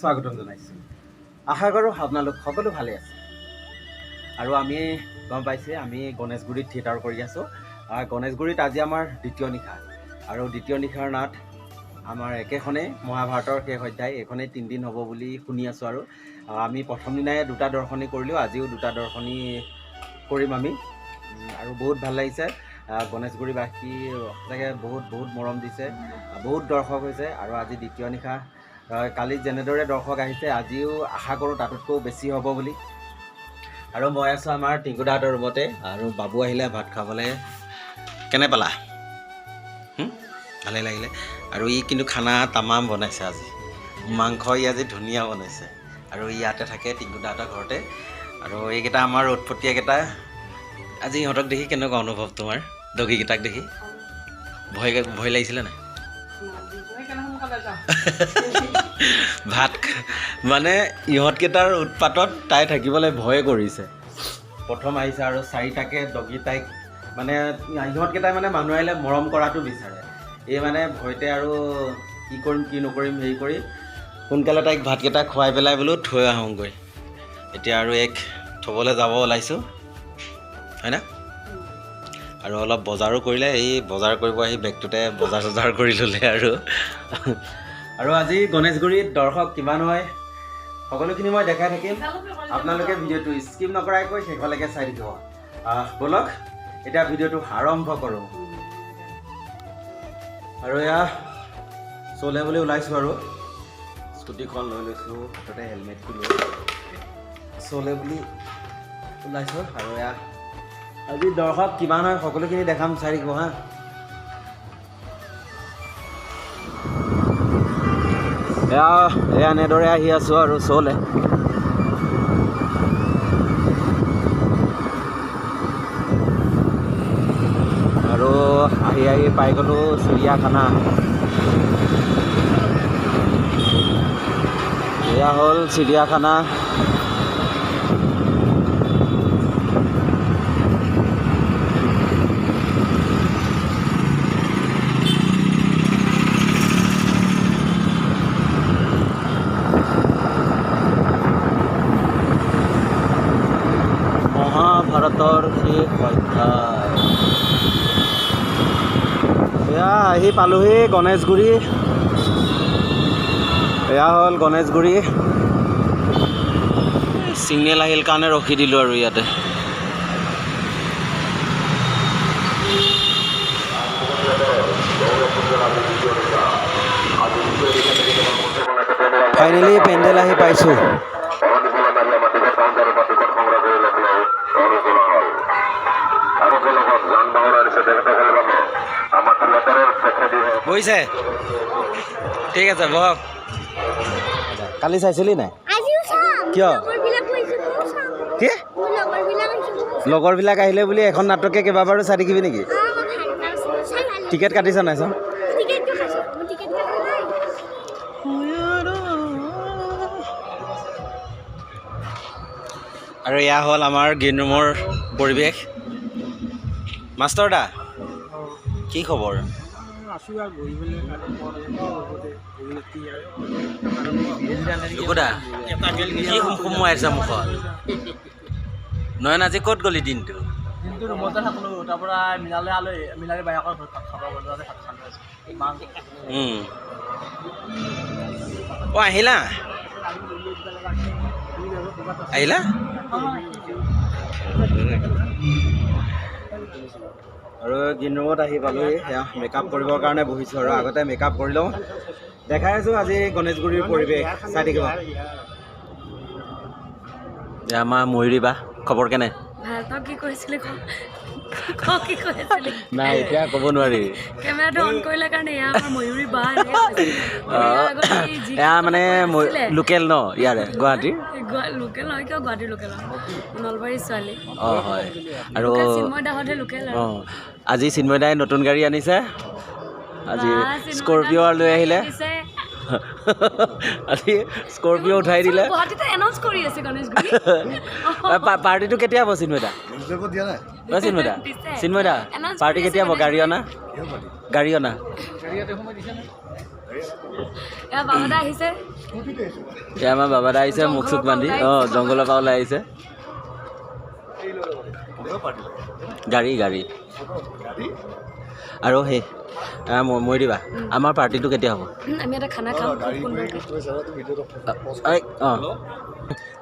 স্বাগতম জনাইছোঁ। আশা কৰোঁ আপোনালোক সকলো ভালে আছে। আৰু আমি গম পাইছে আমি গণেশগুৰিত থিয়েটাৰ কৰি আছোঁ। গণেশগুৰিত আজি আমাৰ দ্বিতীয় নিশা। আৰু দ্বিতীয় নিশাৰ নাট আমাৰ একেখনেই মহাভাৰতৰ শেষ অধ্যায় এইখনেই তিনিদিন হ'ব বুলি শুনি আছোঁ আৰু। আমি প্ৰথম দিনাই দুটা দৰ্শনী কৰিলোঁ আজিও দুটা দৰ্শনী কৰিম আমি। আৰু বহুত ভাল লাগিছে। গণেশগুৰিবাসী সঁচাকৈ বহুত বহুত মৰম দিছে। বহুত দৰ্শক হৈছে। আৰু আজি দ্বিতীয় নিশা কালি যেনেদৰে দৰ্শক আহিছে আজিও আশা কৰোঁ তাতোতকৈও বেছি হ'ব বুলি। আৰু মই আছোঁ আমাৰ টিংকুদাহঁতৰ ৰুমতে। আৰু বাবু আহিলে ভাত খাবলৈ। কেনে পালা? ভালেই লাগিলে। আৰু ই কিন্তু খানা তামাম বনাইছে আজি। মাংস ই আজি ধুনীয়া বনাইছে। আৰু ইয়াতে থাকে টিংকুদাহঁতৰ ঘৰতে। আৰু এইকেইটা আমাৰ উৎপতীয়াকেইটা আজি ইহঁতক দেখি কেনেকুৱা অনুভৱ তোমাৰ? দগীকেইটাক দেখি? ভয় ভয় লাগিছিলে নাই? ভাত মানে ইহঁতকেইটাৰ উৎপাতত তাই থাকিবলৈ ভয়ে কৰিছে। প্ৰথম আহিছে আৰু চাৰিটাকে দগী তাইক মানে ইহঁতকেইটাই মানে মানুহ আহিলে মৰম কৰাটো বিচাৰে। এই মানে ভয়তে আৰু কি কৰিম কি নকৰিম হেৰি কৰি সোনকালে তাইক ভাতকেইটা খুৱাই পেলাই বোলো থৈ আহোঁগৈ। এতিয়া আৰু এক থ'বলৈ যাব ওলাইছোঁ। হয়নে আৰু অলপ বজাৰো কৰিলে এই বজাৰ কৰিব আহি বেগটোতে বজাৰ চজাৰ কৰি ল'লে আৰু। আৰু আজি গণেশগুৰিত দৰ্শক কিমান হয় সকলোখিনি মই দেখাই থাকিম। আপোনালোকে ভিডিঅ'টো স্কিপ নকৰাকৈ শেষলৈকে চাই থাকিব। ব'লক এতিয়া ভিডিঅ'টো আৰম্ভ কৰোঁ। আৰু এয়া চলে বুলি ওলাইছোঁ আৰু। স্কুটিখন লৈ লৈছোঁ হাততে হেলমেটটো লৈ। চলে বুলি ওলাইছোঁ আৰু এয়া। আজি দৰ্শক কিমান হয় সকলোখিনি দেখাম চাই থাকিব হা। এনেদৰে আহি আছোঁ আৰু চলে। আৰু আহি আহি পাই গ'লোঁ চিৰিয়াখানা। এয়া হ'ল চিৰিয়াখানা। শেষ অধ্যায় এয়া, আহি পালোহি গণেশগুৰি। এয়া হ'ল গণেশগুৰি। চিগনেল আহিল কাৰণে ৰখি দিলোঁ আৰু ইয়াতে। ফাইনেলি পেণ্ডেল আহি পাইছোঁ। বইছে ঠিক আছে বহক কালি চাইছিলি নাই? কিয়? কি? লগৰবিলাক আহিলে বুলি এখন নাটকে কেইবাবাৰো চাই থাকিবি নেকি? টিকেট কাটিছা নাই চাওঁ আৰু এয়া হ'ল আমাৰ গ্ৰীণ ৰুমৰ পৰিৱেশ। মাষ্টৰ দা কি খবৰ? সোমোৱাই আছে মুখত? নয়ন আজি ক'ত গ'লি দিনটো? দিনটো ৰুমতে থাকলো তাৰ পৰা মিনালে আলহী মিনালে বায়েকৰ ঘৰত ভাত খাব গ'লো ভাত খালো। অ' আহিলা? আহিলা? আৰু গ্ৰীণ ৰুমত আহি পালোহি সেয়া মেকআপ কৰিবৰ কাৰণে বহিছোঁ আৰু আগতে মেকআপ কৰি লওঁ। দেখাই আছোঁ আজি গণেশগুৰিৰ পৰিৱেশ চাই থাকিব। আমাৰ ময়ূৰী বা খবৰ কেনে? কি ক নাই এতিয়া ক'ব নোৱাৰি। কেমেৰাটো অন কৰিলে কাৰণে এয়া আমাৰ ময়ূৰী বা এনেকে কৈছিলে। ইয়াৰ আগতে এই যি এয়া মানে লোকেল ন ইয়াৰে গুৱাহাটীৰ এই গুৱা- লোকেল নহয় কিয় গুৱাহাটীৰ লোকেল হয় নলবাৰীৰ ছোৱালী। অঁ হয়। আৰু চিন্ময় লোকেল অঁ আজি চিন্ময়দাই নতুন গাড়ী আনিছে। আজি স্কৰপিঅ' লৈ আহিলে। আজি স্কৰপিঅ' উঠাই দিলে। পাৰ্টিটো কেতিয়া হ'ব চিন্ময়দা? অ' চিন্ময়দা। চিন্ময়দা পাৰ্টি কেতিয়া হ'ব? গাড়ী অনা গাড়ী অনা এয়া আমাৰ বাবাদা আহিছে মুখ চুখ বান্ধি। অঁ জংঘলৰ পৰা ওলাই আহিছে। গাড়ী। গাড়ী? আৰু সেই মৰি দিবা। আমাৰ পাৰ্টিটো কেতিয়া হ'ব? আমি এটা খানা খাম খুব সুন্দৰকৈ অঁ।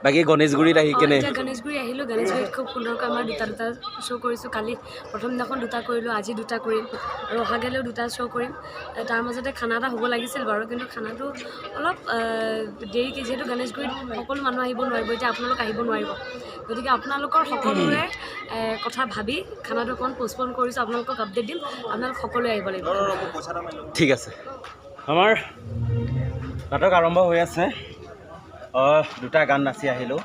বাকী গণেশগুৰিত আহি কেনে গণেশগুৰি আহিলোঁ গণেশগুৰিত খুব সুন্দৰকৈ আমাৰ দুটা দুটা শ্ব' কৰিছোঁ। কালি প্ৰথম দিনাখন দুটা কৰিলোঁ আজি দুটা কৰিম আৰু অহাকালিও দুটা শ্ব' কৰিম। তাৰ মাজতে খানা এটা হ'ব লাগিছিল বাৰু কিন্তু খানাটো অলপ দেৰিকৈ যিহেতু গণেশগুৰিত সকলো মানুহ আহিব নোৱাৰিব এতিয়া আপোনালোক আহিব নোৱাৰিব। গতিকে আপোনালোকৰ সকলোৰে কথা ভাবি খানাটো অকণমান পষ্টপন কৰিছোঁ আপোনালোকক আপডেট দিম আপোনালোক সকলোৱে আহিব লাগিব। ঠিক আছে। আমাৰ নাটক আৰম্ভ হৈ আছে। অঁ দুটা গান নাচি আহিলোঁ।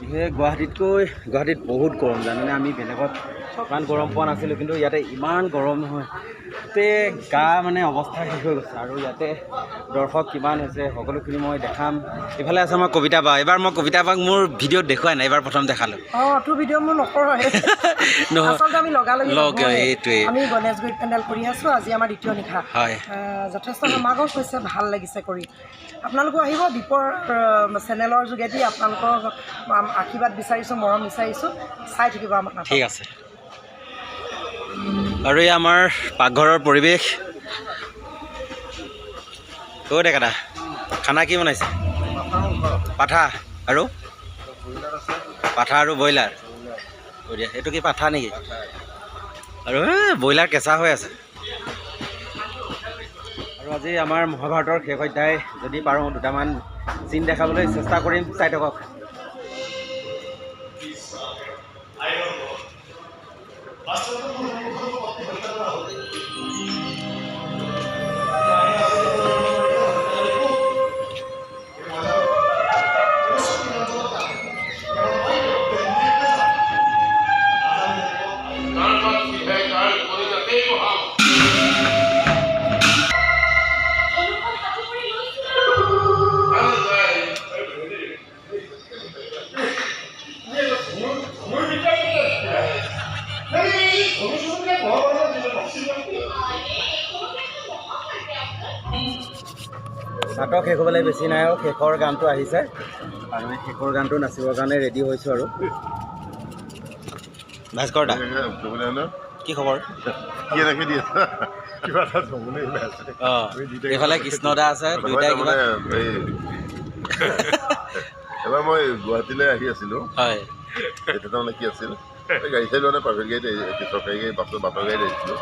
বিশেষ গুৱাহাটীতকৈ গুৱাহাটীত বহুত গৰম জানেনে? আমি বেলেগত ইমান গৰম পোৱা নাছিলোঁ কিন্তু ইয়াতে ইমান গৰম নহয় গোটেই গা মানে অৱস্থা শেষ হৈ গৈছে আৰু ইয়াতে দৰ্শক কিমান হৈছে সকলোখিনি মই দেখাম। ইফালে আছে আমাৰ কবিতা বা। এইবাৰ মই কবিতা বাক মোৰ ভিডিঅ'ত দেখুৱাই নাই এইবাৰ প্ৰথম দেখালোঁ। অঁ তোৰ ভিডিঅ' মোৰ নকৰোঁ আমি আমি গণেশগুৰিত পেণ্ডেল কৰি আছোঁ আজি আমাৰ দ্বিতীয় নিশা। হয়। যথেষ্ট সমাগম হৈছে ভাল লাগিছে কৰি। আপোনালোকো আহিব দীপৰ চেনেলৰ যোগেদি আপোনালোকক আশীৰ্বাদ বিচাৰিছোঁ মৰম বিচাৰিছোঁ। চাই থাকিব আমাৰ। ঠিক আছে। আৰু এই আমাৰ পাকঘৰৰ পৰিৱেশ। অ' দে কাটা খানা কি বনাইছে? পাঠা আৰু? পাঠা আৰু ব্ৰইলাৰ। বঢ়িয়া এইটো কি পাঠা নেকি? আৰু ব্ৰইলাৰ কেঁচা হৈ আছে। আৰু আজি আমাৰ মহাভাৰতৰ শেষ অধ্যায় যদি পাৰোঁ দুটামান চিন দেখাবলৈ চেষ্টা কৰিম। চাই থাকক। নাটক শেষ হ'বলৈ বেছি নাই আৰু শেষৰ গানটো আহিছে। আৰু এই শেষৰ গানটো নাচিবৰ কাৰণে ৰেডি হৈছোঁ আৰু। ভাস্কৰ দা কি খবৰ? আমি এইফালে কৃষ্ণ দা আছে দুইটাই কিবা এবাৰ মই গুৱাহাটীলৈ আহি আছিলোঁ। হয়। তেতিয়া তাৰমানে কি আছিল? গাড়ী চাড়ী লোৱা নাই প্ৰাইভেট গাড়ীত চৰকাৰী গাড়ী বাছৰ বাছৰ গাড়ীত আহিছিলোঁ।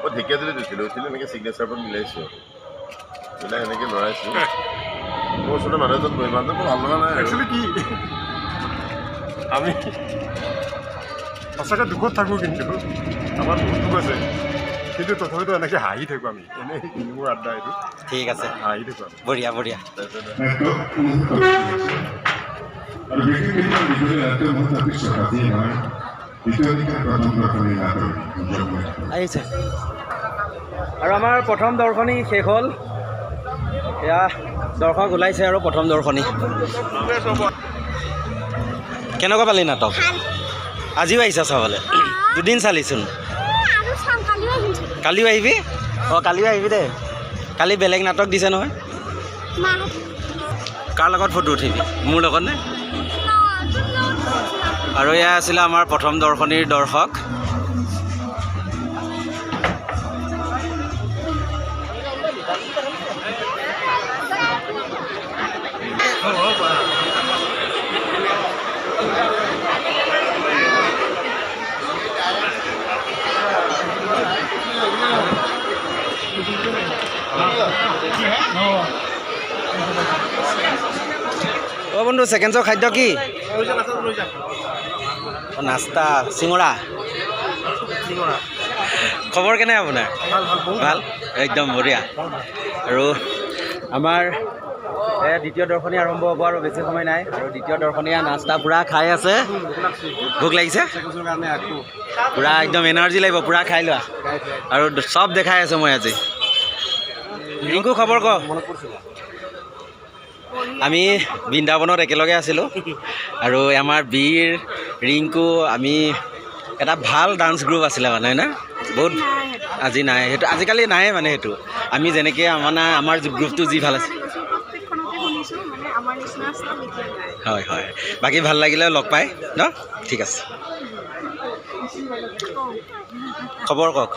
মই ঢেকীয়াজুলিত উঠিলোঁ উঠিলোঁ এনেকৈ চিগনেচাৰবোৰ মিলাইছোঁ। মিলাই এনেকৈ লৰাইছোঁ। মোৰ ওচৰতে মানুহ এজন ভালো লগা নাই একচুৱেলি কি? আমি সঁচাকৈ দুখত থাকোঁ কিন্তু। আমাৰ বহুত দুখ আছে কিন্তু তথাপিতো এনেকৈ হাঁহি থাকোঁ আমি। এনেই মোৰ আড্ডা এইটো। ঠিক আছে। হাঁহি থাকোঁ আমি। বঢ়িয়া বঢ়িয়া। আৰু বিশেষকৈ ৰাতি উদযাপন আহিছে। আৰু আমাৰ প্ৰথম দৰ্শনী শেষ হ'ল। এয়া দৰ্শক ওলাইছে আৰু প্ৰথম দৰ্শনী। কেনেকুৱা পালি নাটক? আজিও আহিছা চাবলৈ? দুদিন চালিচোন। কালিও আহিবি? অঁ কালিও আহিবি দে। কালি বেলেগ নাটক দিছে নহয়। কাৰ লগত ফটো উঠিবি? মোৰ লগত নে? ন- তোৰ লগত গৈছিলাম। আৰু এয়া আছিলে আমাৰ প্ৰথম দৰ্শনীৰ দৰ্শক। অ' বন্ধু ছেকেণ্ড খাদ্য কি? নাস্তা। চিঙৰা? খবৰ কেনে আপোনাৰ? ভালো? একদম বঢ়িয়া। আৰু আমাৰ দ্বিতীয় দৰ্শনী আৰম্ভ হ'ব আৰু বেছি সময় নাই। আৰু দ্বিতীয় দৰ্শনীয়া নাস্তা পূৰা খাই আছে। ভোক লাগিছে? পূৰা একদম এনাৰ্জি লাগিব, পূৰা খাই লোৱা। আৰু চব দেখাই আছোঁ মই আজি। ৰিংকু, খবৰ ক? আমি বৃন্দাবনত একেলগে আছিলোঁ। আৰু আমাৰ বীৰ ৰিংকু আমি এটা ভাল ডান্স গ্ৰুপ আছিলে মানে হয়নে বহুত আজি নাই সেইটো আজিকালি নাই মানে সেইটো। আমি যেনেকৈ মানে আমাৰ গ্ৰুপটো যি ভাল আছে হয় হয়। বাকী ভাল লাগিলে লগ পাই ন? ঠিক আছে। খবৰ কওক।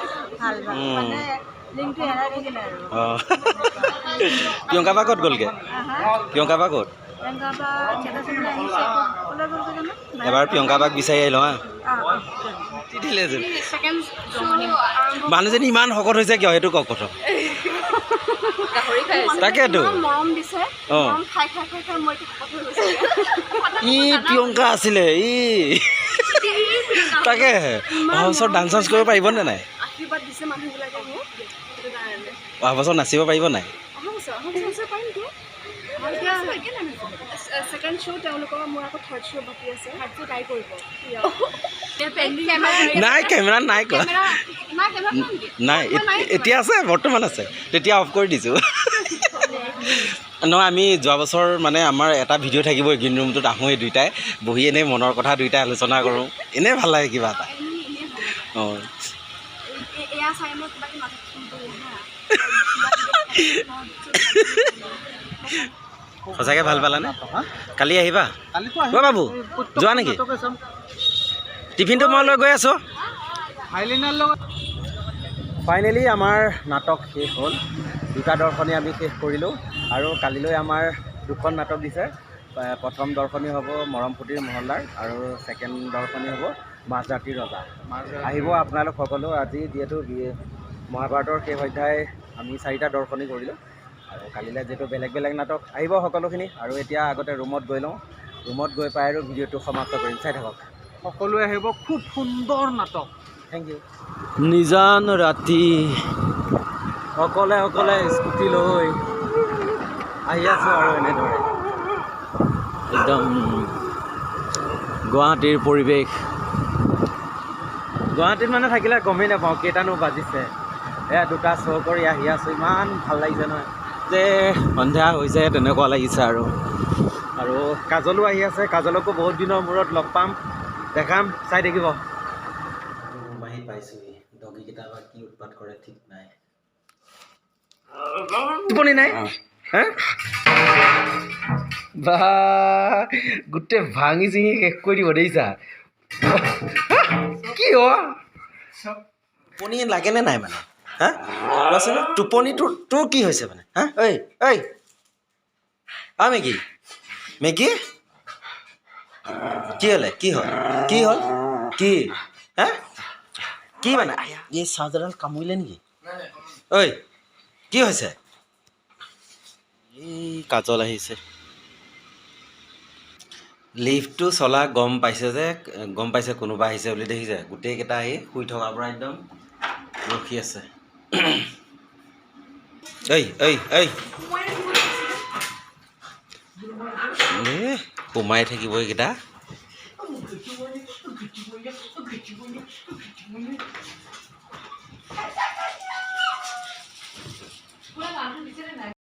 প্ৰিয়ংকা বা ক'ত গ'লগৈ? প্ৰিয়ংকা বা ক'ত? এবাৰ প্ৰিয়ংকা বাক বিচাৰি আহিলোঁ হা। মানুহজনী ইমান শকত হৈছে কিয়? সেইটো কওক প্ৰথম। তাকেতো। অঁ। ই প্ৰিয়ংকা আছিলে ই। তাকে অহা বছৰ ডান্স চান্স কৰিব পাৰিবনে নাই আশীৰ্বাদ দিছে মানুহবিলাকে মোক সেইটো কাৰণে অহা বছৰ নাচিব পাৰিব নাই? অহা বছৰ অহা বছৰ পাৰিমতো ছেকেণ্ড শ্ব' তেওঁলোকৰ মোৰ আকৌ থাৰ্ড শ্ব' বাকী আছে। থাৰ্ড শ্ব' তাই কৰিব। নাই। কেমেৰা নাই কোৱা নাই এতিয়া আছে বৰ্তমান আছে। তেতিয়া অফ কৰি দিছোঁ। নহয় আমি যোৱা বছৰ মানে আমাৰ এটা ভিডিঅ' থাকিবই গ্ৰীণ ৰুমটোত আহোঁৱেই দুইটাই। বহি এনেই মনৰ কথা দুইটাই আলোচনা কৰোঁ। এনেই ভালো লাগে কিবা এটা। অঁ। সঁচাকৈ ভাল পালানে? কালি আহিবা? অ' বাবু যোৱা নেকি? টিফিনটো মই লৈ গৈ আছোঁ। ফাইনেলি আমাৰ নাটক শেষ হ'ল। দুটা দৰ্শনী আমি শেষ কৰিলোঁ। আৰু কালিলৈ আমাৰ দুখন নাটক দিছে। প্ৰথম দৰ্শনী হ'ব মৰম ফুটিৰ মহল্লাৰ আৰু ছেকেণ্ড দৰ্শনী হ'ব মাজৰাতিৰ ৰজা। আহিব আপোনালোক সকলো। আজি যিহেতু মহাভাৰতৰ শেষ অধ্যায় আমি চাৰিটা দৰ্শনী কৰিলোঁ। আৰু কালিলৈ যিহেতু বেলেগ বেলেগ নাটক আহিব সকলোখিনি আৰু এতিয়া আগতে ৰুমত গৈ লওঁ। ৰুমত গৈ পাই আৰু ভিডিঅ'টো সমাপ্ত কৰিম। চাই থাকক। সকলোৱে আহিব। খুব সুন্দৰ নাটক। থেংক ইউ নিজান ৰাতি। অকলে অকলে স্কুটি লৈ আহি আছোঁ আৰু এনেদৰে। একদম গুৱাহাটীৰ পৰিৱেশ। গুৱাহাটীত মানে থাকিলে গমেই নাপাওঁ কেইটানো বাজিছে। এয়া দুটা শ্ব' কৰি আহি আছোঁ ইমান ভালো লাগিছে নহয়। যে সন্ধিয়া হৈছে তেনেকুৱা লাগিছে আৰু। আৰু কাজলো আহি আছে কাজলকো বহুত দিনৰ মূৰত লগ পাম। দেখাম চাই থাকিব আহি পাইছোহি। ডগীকেইটা বা কি উৎপাত কৰে ঠিক নাই। টোপনি নাই? হা? বা গোটেই ভাঙি চিঙি শেষ কৰি দিব দেখিছা। কি হ টোপনি লাগেনে নাই মানে? হা কোৱাচোন টোপনিটো তোৰ কি হৈছে মানে? হা ঐ ঐ আ মেগী মেগী কি হ'লে? কি হ'ল? কি হ'ল? কি? হা কি মানে? এই চাৰ্জাৰডাল কামুৰিলে নেকি? ঐ কি হৈছে এই কাজল আহিছে। লিফ্টটো চলা গম পাইছে যে গম পাইছে কোনোবা আহিছে বুলি দেখিছে। গোটেইকেইটা আহি শুই থকাৰ পৰা একদম ৰখি আছে। ấy ấy ấy nè cô mai thấy cái bôi cái đá